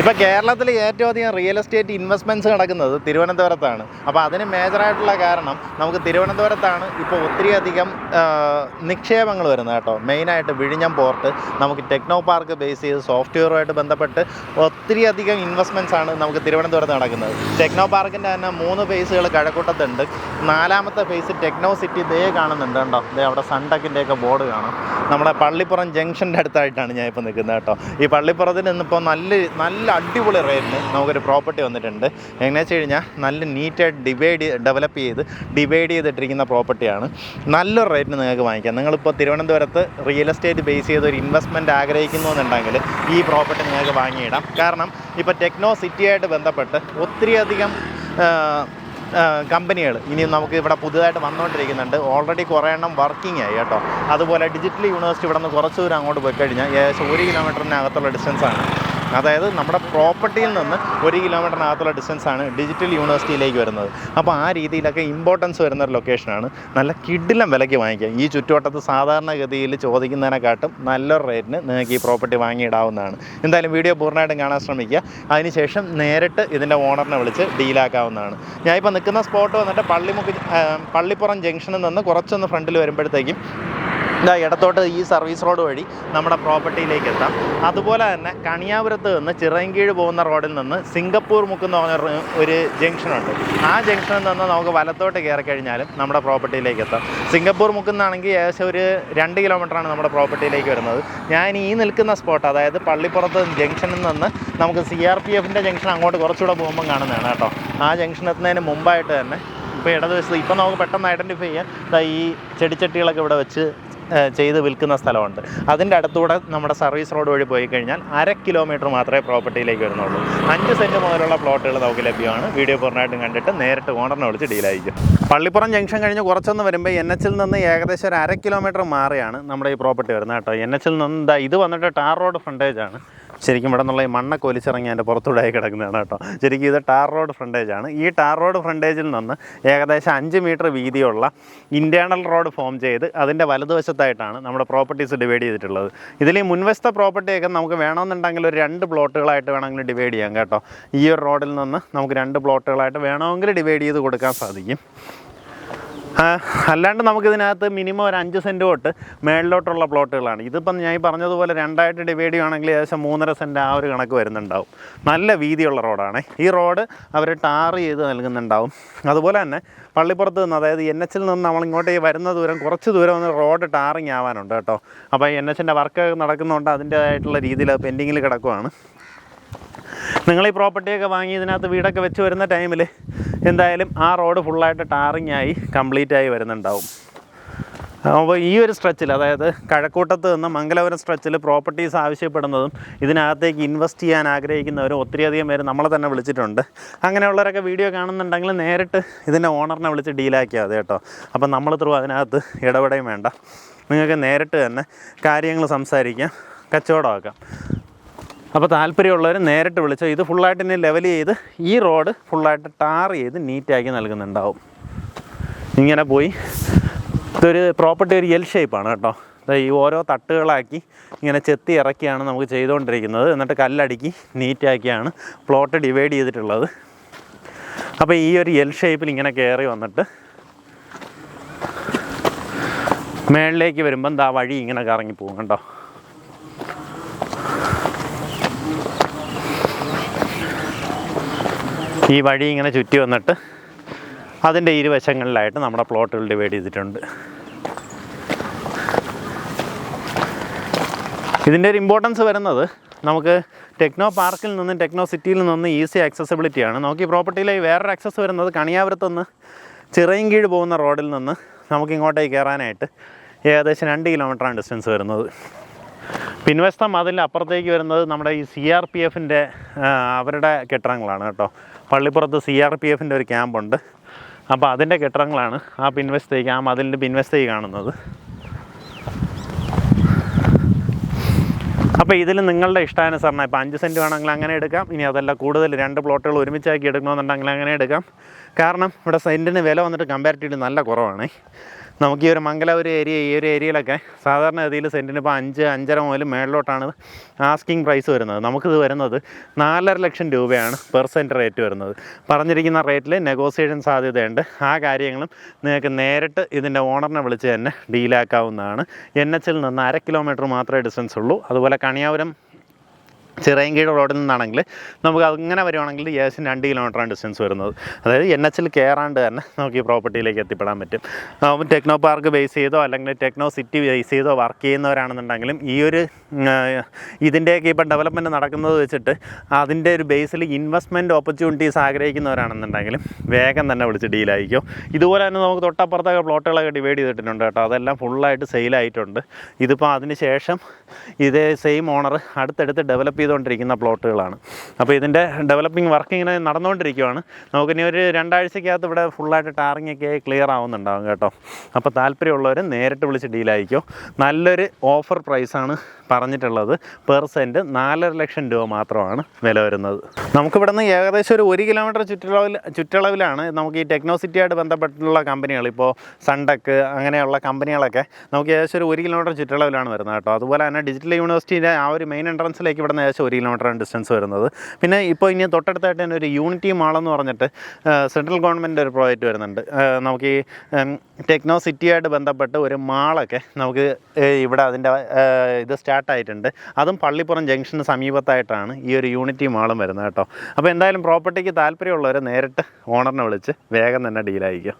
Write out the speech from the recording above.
ഇപ്പോൾ കേരളത്തിൽ ഏറ്റവും അധികം റിയൽ എസ്റ്റേറ്റ് ഇൻവെസ്റ്റ്മെന്റ്സ് നടക്കുന്നത് തിരുവനന്തപുരത്താണ്. അപ്പോൾ അതിന് മേജറായിട്ടുള്ള കാരണം നമുക്ക് തിരുവനന്തപുരത്താണ് ഇപ്പോൾ ഒത്തിരി അധികം നിക്ഷേപങ്ങൾ വരുന്നത് കേട്ടോ. മെയിനായിട്ട് വിഴിഞ്ഞം പോർട്ട് നമുക്ക് ടെക്നോ പാർക്ക് ബേസ് ചെയ്ത് സോഫ്റ്റ്വെയറുമായിട്ട് ബന്ധപ്പെട്ട് ഒത്തിരി അധികം ഇൻവെസ്റ്റ്മെന്റ്സ് ആണ് നമുക്ക് തിരുവനന്തപുരത്ത് നടക്കുന്നത്. ടെക്നോ പാർക്കിന്റെ തന്നെ മൂന്ന് ഫേസുകൾ കഴക്കൂട്ടത്തുണ്ട്. നാലാമത്തെ ഫേസ് ടെക്നോ സിറ്റി ദേ കാണുന്നുണ്ട് കേട്ടോ ദേ അവിടെ സൺടെക്കിന്റെയൊക്കെ ബോർഡ് കാണാം. നമ്മുടെ പള്ളിപ്പുറം ജംഗ്ഷന്റെ അടുത്തായിട്ടാണ് ഞാൻ ഇപ്പോൾ നിൽക്കുന്നത് കേട്ടോ. ഈ പള്ളിപ്പുറത്തിൽ നിന്നിപ്പോൾ നല്ല നല്ല അടിപൊളി റേറ്റിന് നമുക്കൊരു പ്രോപ്പർട്ടി വന്നിട്ടുണ്ട്. എങ്ങനെയാണെന്ന് വെച്ച് കഴിഞ്ഞാൽ നല്ല നീറ്റായിട്ട് ഡിവൈഡ് ഡെവലപ്പ് ചെയ്ത് ഡിവൈഡ് ചെയ്തിട്ടിരിക്കുന്ന പ്രോപ്പർട്ടിയാണ് നല്ലൊരു റേറ്റിന് നിങ്ങൾക്ക് വാങ്ങിക്കാം. നിങ്ങളിപ്പോൾ തിരുവനന്തപുരത്ത് റിയൽ എസ്റ്റേറ്റ് ബേസ് ചെയ്ത് ഒരു ഇൻവെസ്റ്റ്മെന്റ് ആഗ്രഹിക്കുന്നു എന്നുണ്ടെങ്കിൽ ഈ പ്രോപ്പർട്ടി നിങ്ങൾക്ക് വാങ്ങിയിടാം. കാരണം ഇപ്പോൾ ടെക്നോ സിറ്റിയായിട്ട് ബന്ധപ്പെട്ട് ഒത്തിരിയധികം കമ്പനികൾ ഇനി നമുക്ക് ഇവിടെ പുതുതായിട്ട് വന്നുകൊണ്ടിരിക്കുന്നുണ്ട് ഓൾറെഡി കുറേ എണ്ണം വർക്കിംഗ് ആയി കേട്ടോ. അതുപോലെ ഡിജിറ്റൽ യൂണിവേഴ്സിറ്റി ഇവിടെ നിന്ന് കുറച്ച് ദൂരം അങ്ങോട്ട് പോയി കഴിഞ്ഞാൽ ഏകദേശം ഒരു കിലോമീറ്ററിനകത്തുള്ള ഡിസ്റ്റൻസാണ് അതായത് നമ്മുടെ പ്രോപ്പർട്ടിയിൽ നിന്ന് ഒരു കിലോമീറ്ററിനകത്തുള്ള ഡിസ്റ്റൻസാണ് ഡിജിറ്റൽ യൂണിവേഴ്സിറ്റിയിലേക്ക് വരുന്നത്. അപ്പോൾ ആ രീതിയിലൊക്കെ ഇമ്പോർട്ടൻസ് വരുന്ന ഒരു ലൊക്കേഷനാണ് നല്ല കിഡിലം വിലയ്ക്ക് വാങ്ങിക്കുക. ഈ ചുറ്റുവട്ടത്ത് സാധാരണഗതിയിൽ ചോദിക്കുന്നതിനെക്കാട്ടും നല്ലൊരു റേറ്റിന് നിങ്ങൾക്ക് ഈ പ്രോപ്പർട്ടി വാങ്ങിയിടാവുന്നതാണ്. എന്തായാലും വീഡിയോ പൂർണമായിട്ടും കാണാൻ ശ്രമിക്കുക. അതിനുശേഷം നേരിട്ട് ഇതിന്റെ ഓണറിനെ വിളിച്ച് ഡീലാക്കാവുന്നതാണ് ഞാനിപ്പോൾ നിൽക്കുന്ന സ്പോട്ട് വന്നിട്ട് പള്ളിമുക്ക് പള്ളിപ്പുറം ജംഗ്ഷനിൽ നിന്ന് കുറച്ചൊന്ന് ഫ്രണ്ടിൽ വരുമ്പോഴത്തേക്കും ഇതാ ഇടത്തോട്ട് ഈ സർവീസ് റോഡ് വഴി നമ്മുടെ പ്രോപ്പർട്ടിയിലേക്ക് എത്താം. അതുപോലെ തന്നെ കണിയാപുരത്ത് നിന്ന് ചിറയൻകീഴ് പോകുന്ന റോഡിൽ നിന്ന് സിംഗപ്പൂർ മുക്ക് എന്ന് പറഞ്ഞ ഒരു- ജംഗ്ഷനുണ്ട് ആ ജംഗ്ഷനിൽ നിന്ന് നമുക്ക് വലത്തോട്ട് കയറി കഴിഞ്ഞാലും നമ്മുടെ പ്രോപ്പർട്ടിയിലേക്ക് എത്താം. സിംഗപ്പൂർ മുക്കുന്നാണെങ്കിൽ ഏകദേശം ഒരു രണ്ട് കിലോമീറ്ററാണ് നമ്മുടെ പ്രോപ്പർട്ടിയിലേക്ക് വരുന്നത്. ഞാൻ ഈ നിൽക്കുന്ന സ്പോട്ട് അതായത് പള്ളിപ്പുറത്ത് ജംഗ്ഷനിൽ നിന്ന് നമുക്ക് സി ആർ പി എഫിന്റെ ജംഗ്ഷൻ അങ്ങോട്ട് കുറച്ചുകൂടെ പോകുമ്പം കാണുന്നതാണ് കേട്ടോ. ആ ജംഗ്ഷൻ എത്തുന്നതിന് മുമ്പായിട്ട് തന്നെ ഇപ്പോൾ ഇടതുവശത്ത് ഇപ്പം നമുക്ക് പെട്ടെന്ന് ഐഡന്റിഫൈ ചെയ്യാൻ ഈ ചെടിച്ചട്ടികളൊക്കെ ഇവിടെ വെച്ച് ചെയ്ത് വിൽക്കുന്ന സ്ഥലമുണ്ട്. അതിന്റെ അടുത്തൂടെ നമ്മുടെ സർവീസ് റോഡ് വഴി പോയി കഴിഞ്ഞാൽ അര കിലോമീറ്റർ മാത്രമേ പ്രോപ്പർട്ടിയിലേക്ക് വരുന്നുള്ളൂ. അഞ്ച് സെന്റ് മുതലുള്ള പ്ലോട്ടുകൾ നമുക്ക് ലഭ്യമാണ്. വീഡിയോ പൂർണമായിട്ടും കണ്ടിട്ട് നേരിട്ട് ഓണറിനെ വിളിച്ച് ഡീലായിരിക്കും പള്ളിപ്പുറം ജംഗ്ഷൻ കഴിഞ്ഞ് കുറച്ചൊന്ന് വരുമ്പോൾ എൻ എച്ചിൽ നിന്ന് ഏകദേശം ഒരു അര കിലോമീറ്റർ മാറിയാണ് നമ്മുടെ ഈ പ്രോപ്പർട്ടി വരുന്നത് കേട്ടോ. എൻ എച്ചിൽ നിന്ന് ഇത് വന്നിട്ട് ടാർ റോഡ് ഫ്രണ്ടേജ് ആണ്. ശരിക്കും ഇവിടെ നിന്നുള്ള ഈ മണ്ണൊക്കെ ഒലിച്ചിറങ്ങി അതിന്റെ പുറത്തൂടെ ആയി കിടക്കുന്നതാണ് കേട്ടോ. ശരിക്കും ഇത് ടാർ റോഡ് ഫ്രണ്ടേജ് ആണ്. ഈ ടാർ റോഡ് ഫ്രണ്ടേജിൽ നിന്ന് ഏകദേശം അഞ്ച് മീറ്റർ വീതിയുള്ള ഇന്റേർണൽ റോഡ് ഫോം ചെയ്ത് അതിന്റെ വലതുവശത്തായിട്ടാണ് നമ്മുടെ പ്രോപ്പർട്ടീസ് ഡിവൈഡ് ചെയ്തിട്ടുള്ളത്. ഇതിൽ ഈ മുൻവശത്തെ പ്രോപ്പർട്ടിയൊക്കെ നമുക്ക് വേണമെന്നുണ്ടെങ്കിൽ ഒരു രണ്ട് പ്ലോട്ടുകളായിട്ട് വേണമെങ്കിൽ ഡിവൈഡ് ചെയ്യാം കേട്ടോ. ഈ ഒരു റോഡിൽ നിന്ന് നമുക്ക് രണ്ട് പ്ലോട്ടുകളായിട്ട് വേണമെങ്കിൽ ഡിവൈഡ് ചെയ്ത് കൊടുക്കാൻ സാധിക്കും. അല്ലാണ്ട് നമുക്കിതിനകത്ത് മിനിമം ഒരു അഞ്ച് സെന്റ് തൊട്ട് മേളിലോട്ടുള്ള പ്ലോട്ടുകളാണ് ഇതിപ്പം ഞാൻ പറഞ്ഞതുപോലെ രണ്ടായിട്ട് ഡിവൈഡ് ചെയ്യുകയാണെങ്കിൽ ഏകദേശം മൂന്നര സെന്റ് ആ ഒരു കണക്ക് വരുന്നുണ്ടാവും. നല്ല വീതിയുള്ള റോഡാണ്. ഈ റോഡ് അവർ ടാർ ചെയ്ത് നൽകുന്നുണ്ടാവും. അതുപോലെ തന്നെ പള്ളിപ്പുറത്ത് നിന്ന് അതായത് എൻ എച്ചിൽ നിന്ന് ഈ വരുന്ന ദൂരം കുറച്ച് ദൂരം ഒന്ന് റോഡ് ടാറിങ് ആവാനുണ്ട് കേട്ടോ. അപ്പോൾ എൻ എച്ചിന്റെ വർക്ക് നടക്കുന്നതുകൊണ്ട് അതിന്റേതായിട്ടുള്ള രീതിയിൽ പെൻഡിങ്ങിൽ കിടക്കുവാണ്. നിങ്ങൾ ഈ പ്രോപ്പർട്ടിയൊക്കെ വാങ്ങി ഇതിനകത്ത് വീടൊക്കെ വെച്ച് വരുന്ന ടൈമിൽ എന്തായാലും ആ റോഡ് ഫുള്ളായിട്ട് ടാറിങ് ആയി കംപ്ലീറ്റ് ആയി വരുന്നുണ്ടാവും. അപ്പോൾ ഈ ഒരു സ്ട്രെച്ചിൽ അതായത് കഴക്കൂട്ടത്ത് നിന്ന് മംഗലപുരം സ്ട്രെച്ചിൽ പ്രോപ്പർട്ടീസ് ആവശ്യപ്പെടുന്നതും ഇതിനകത്തേക്ക് ഇൻവെസ്റ്റ് ചെയ്യാൻ ആഗ്രഹിക്കുന്നവരും ഒത്തിരിയധികം പേര് നമ്മളെ തന്നെ വിളിച്ചിട്ടുണ്ട്. അങ്ങനെയുള്ളവരൊക്കെ വീഡിയോ കാണുന്നുണ്ടെങ്കിൽ നേരിട്ട് ഇതിന്റെ ഓണറിനെ വിളിച്ച് ഡീലാക്കിയാൽ മതി കേട്ടോ. അപ്പം നമ്മൾ ത്രൂ അതിനകത്ത് ഇടപെടുകയും വേണ്ട. നിങ്ങൾക്ക് നേരിട്ട് തന്നെ കാര്യങ്ങൾ സംസാരിക്കാം. കച്ചവടമാക്കാം അപ്പോൾ താല്പര്യമുള്ളവർ നേരിട്ട് വിളിച്ചോ. ഇത് ഫുള്ളായിട്ട് ഇനി ലെവൽ ചെയ്ത് ഈ റോഡ് ഫുള്ളായിട്ട് ടാർ ചെയ്ത് നീറ്റാക്കി നൽകുന്നുണ്ടാവും. ഇങ്ങനെ പോയി. ഇതൊരു പ്രോപ്പർട്ടി ഒരു എൽ ഷേപ്പാണ് കേട്ടോ. ഈ ഓരോ തട്ടുകളാക്കി ഇങ്ങനെ ചെത്തി ഇറക്കിയാണ് നമുക്ക് ചെയ്തുകൊണ്ടിരിക്കുന്നത്. എന്നിട്ട് കല്ലടുക്കി നീറ്റാക്കിയാണ് പ്ലോട്ട് ഡിവൈഡ് ചെയ്തിട്ടുള്ളത്. അപ്പോൾ ഈ ഒരു എൽ ഷേപ്പിൽ ഇങ്ങനെ കയറി വന്നിട്ട് മേളിലേക്ക് വരുമ്പം ദാ വഴി ഇങ്ങനെ കറങ്ങി പോകും കേട്ടോ. ഈ വഴി ഇങ്ങനെ ചുറ്റി വന്നിട്ട് അതിന്റെ ഇരുവശങ്ങളിലായിട്ട് നമ്മുടെ പ്ലോട്ടുകൾ ഡിവൈഡ് ചെയ്തിട്ടുണ്ട്. ഇതിന്റെ ഒരു ഇമ്പോർട്ടൻസ് വരുന്നത് നമുക്ക് ടെക്നോ പാർക്കിൽ നിന്നും ടെക്നോ സിറ്റിയിൽ നിന്നും ഈസി ആക്സസിബിലിറ്റിയാണ് നമുക്ക് ഈ പ്രോപ്പർട്ടിയിലെ വേറൊരു ആക്സസ് വരുന്നത് കണിയാപുരത്തുനിന്ന് ചിറയൻകീഴ് പോകുന്ന റോഡിൽ നിന്ന് നമുക്ക് ഇങ്ങോട്ടേക്ക് കയറാനായിട്ട് ഏകദേശം രണ്ട് കിലോമീറ്ററാണ് ഡിസ്റ്റൻസ് വരുന്നത്. പിൻവശത്തെ മതിലിന്റെ അപ്പുറത്തേക്ക് വരുന്നത് നമ്മുടെ ഈ സി ആർ പി എഫിന്റെ അവരുടെ കെട്ടിടങ്ങളാണ് കേട്ടോ. പള്ളിപ്പുറത്ത് സി ആർ പി എഫിന്റെ ഒരു ക്യാമ്പുണ്ട്. അപ്പോൾ അതിന്റെ കെട്ടിടങ്ങളാണ് ആ പിൻവശത്തേക്ക് ആ മതിലിന്റെ പിൻവശത്തേക്ക് കാണുന്നത്. അപ്പോൾ ഇതിൽ നിങ്ങളുടെ ഇഷ്ടാനുസരണം ഇപ്പോൾ അഞ്ച് സെന്റ് വേണമെങ്കിൽ അങ്ങനെ എടുക്കാം. ഇനി അതല്ല കൂടുതൽ രണ്ട് പ്ലോട്ടുകൾ ഒരുമിച്ചാക്കി എടുക്കണമെന്നുണ്ടെങ്കിൽ അങ്ങനെ എടുക്കാം. കാരണം ഇവിടെ സെന്റിന് വില വന്നിട്ട് കമ്പാരിറ്റീവ്ലി നല്ല കുറവാണ്. നമുക്ക് ഈ ഒരു മംഗലാപുരം ഏരിയ ഈ ഒരു ഏരിയയിലൊക്കെ സാധാരണ ഗതിയിൽ സെന്റിന് ഇപ്പോൾ അഞ്ച് അഞ്ചര മുതൽ മേളിലോട്ടാണ് ആസ്കിങ് പ്രൈസ് വരുന്നത്. നമുക്കിത് വരുന്നത് നാലര ലക്ഷം രൂപയാണ് പെർ സെന്റ് റേറ്റ് വരുന്നത്. പറഞ്ഞിരിക്കുന്ന റേറ്റിൽ നെഗോസിയേഷൻ സാധ്യതയുണ്ട്. ആ കാര്യങ്ങളും നിങ്ങൾക്ക് നേരിട്ട് ഇതിന്റെ ഓണറിനെ വിളിച്ച് തന്നെ ഡീലാക്കാവുന്നതാണ് എൻ എച്ചിൽ നിന്ന് അര കിലോമീറ്റർ മാത്രമേ ഡിസ്റ്റൻസ് ഉള്ളൂ. അതുപോലെ കണിയാപുരം ചിറയൻകീഴ് റോഡിൽ നിന്നാണെങ്കിൽ നമുക്ക് അങ്ങനെ വരുവാണെങ്കിൽ ഏകദേശം രണ്ട് കിലോമീറ്ററാണ് ഡിസ്റ്റൻസ് വരുന്നത്. അതായത് എൻ എച്ചിൽ കയറാണ്ട് തന്നെ നമുക്ക് ഈ പ്രോപ്പർട്ടിയിലേക്ക് എത്തിപ്പെടാൻ പറ്റും. ടെക്നോ പാർക്ക് ബേസ് ചെയ്തോ അല്ലെങ്കിൽ ടെക്നോ സിറ്റി ബേസ് ചെയ്തോ വർക്ക് ചെയ്യുന്നവരാണെന്നുണ്ടെങ്കിലും ഈ ഒരു ഇതിന്റെയൊക്കെ ഇപ്പം ഡെവലപ്മെന്റ് നടക്കുന്നത് വെച്ചിട്ട് അതിന്റെ ഒരു ബേസിൽ ഇൻവെസ്റ്റ്മെന്റ് ഓപ്പർച്യൂണിറ്റീസ് ആഗ്രഹിക്കുന്നവരാണെന്നുണ്ടെങ്കിലും വേഗം തന്നെ വിളിച്ച് ഡീലായിരിക്കും ഇതുപോലെ തന്നെ നമുക്ക് തൊട്ടപ്പുറത്തൊക്കെ പ്ലോട്ടുകളൊക്കെ ഡിവൈഡ് ചെയ്തിട്ടുണ്ട് കേട്ടോ. അതെല്ലാം ഫുള്ളായിട്ട് സെയിലായിട്ടുണ്ട് ഇതിപ്പോൾ അതിന് ശേഷം ഇതേ സെയിം ഓണർ അടുത്തടുത്ത് ഡെവലപ്പ് ചെയ്തുകൊണ്ടിരിക്കുന്ന പ്ലോട്ടുകളാണ്. അപ്പോൾ ഇതിന്റെ ഡെവലപ്പിംഗ് വർക്ക് ഇങ്ങനെ നടന്നുകൊണ്ടിരിക്കുകയാണ് നമുക്കിനി ഒരു രണ്ടാഴ്ചക്കകത്ത് ഇവിടെ ഫുള്ളായിട്ട് ടാറിങ് ഒക്കെ ക്ലിയർ ആവുന്നുണ്ടാവും കേട്ടോ. അപ്പോൾ താല്പര്യമുള്ളവർ നേരിട്ട് വിളിച്ച് ഡീലായിരിക്കും നല്ലൊരു ഓഫർ പ്രൈസാണ് പറഞ്ഞിട്ടുള്ളത് പെർ സെന്റ് നാലര ലക്ഷം രൂപ മാത്രമാണ് വില വരുന്നത്. നമുക്കിവിടെ നിന്ന് ഏകദേശം ഒരു ഒരു കിലോമീറ്റർ ചുറ്റളവിൽ ചുറ്റളവിലാണ് നമുക്ക് ഈ ടെക്നോസിറ്റിയായിട്ട് ബന്ധപ്പെട്ടുള്ള കമ്പനികൾ. ഇപ്പോൾ സൺടെക് അങ്ങനെയുള്ള കമ്പനികളൊക്കെ നമുക്ക് ഏകദേശം ഒരു ഒരു കിലോമീറ്റർ ചുറ്റളവിലാണ് വരുന്നത് കേട്ടോ. അതുപോലെ തന്നെ ഡിജിറ്റൽ യൂണിവേഴ്സിറ്റിയുടെ ആ ഒരു മെയിൻ എൻട്രൻസിലേക്ക് ഇവിടെ നിന്ന് ഏകദേശം ഒരു കിലോമീറ്ററാണ് ഡിസ്റ്റൻസ് വരുന്നത്. പിന്നെ ഇപ്പോൾ ഇനി തൊട്ടടുത്തായിട്ട് തന്നെ ഒരു യൂണിറ്റി മാളെന്ന് പറഞ്ഞിട്ട് സെൻട്രൽ ഗവൺമെന്റ് ഒരു പ്രോജക്റ്റ് വരുന്നുണ്ട്. നമുക്ക് ഈ ടെക്നോ സിറ്റിയായിട്ട് ബന്ധപ്പെട്ട് ഒരു മാളൊക്കെ നമുക്ക് ഇവിടെ അതിന്റെ ഇത് ഇത് സ്റ്റാർട്ടായിട്ടുണ്ട് അതും പള്ളിപ്പുറം ജംഗ്ഷന് സമീപത്തായിട്ടാണ് ഈ ഒരു യൂണിറ്റി മാളും വരുന്നത് കേട്ടോ. അപ്പോൾ എന്തായാലും പ്രോപ്പർട്ടിക്ക് താല്പര്യമുള്ളവർ നേരിട്ട് ഓണറിനെ വിളിച്ച് വേഗം തന്നെ ഡീലായിരിക്കും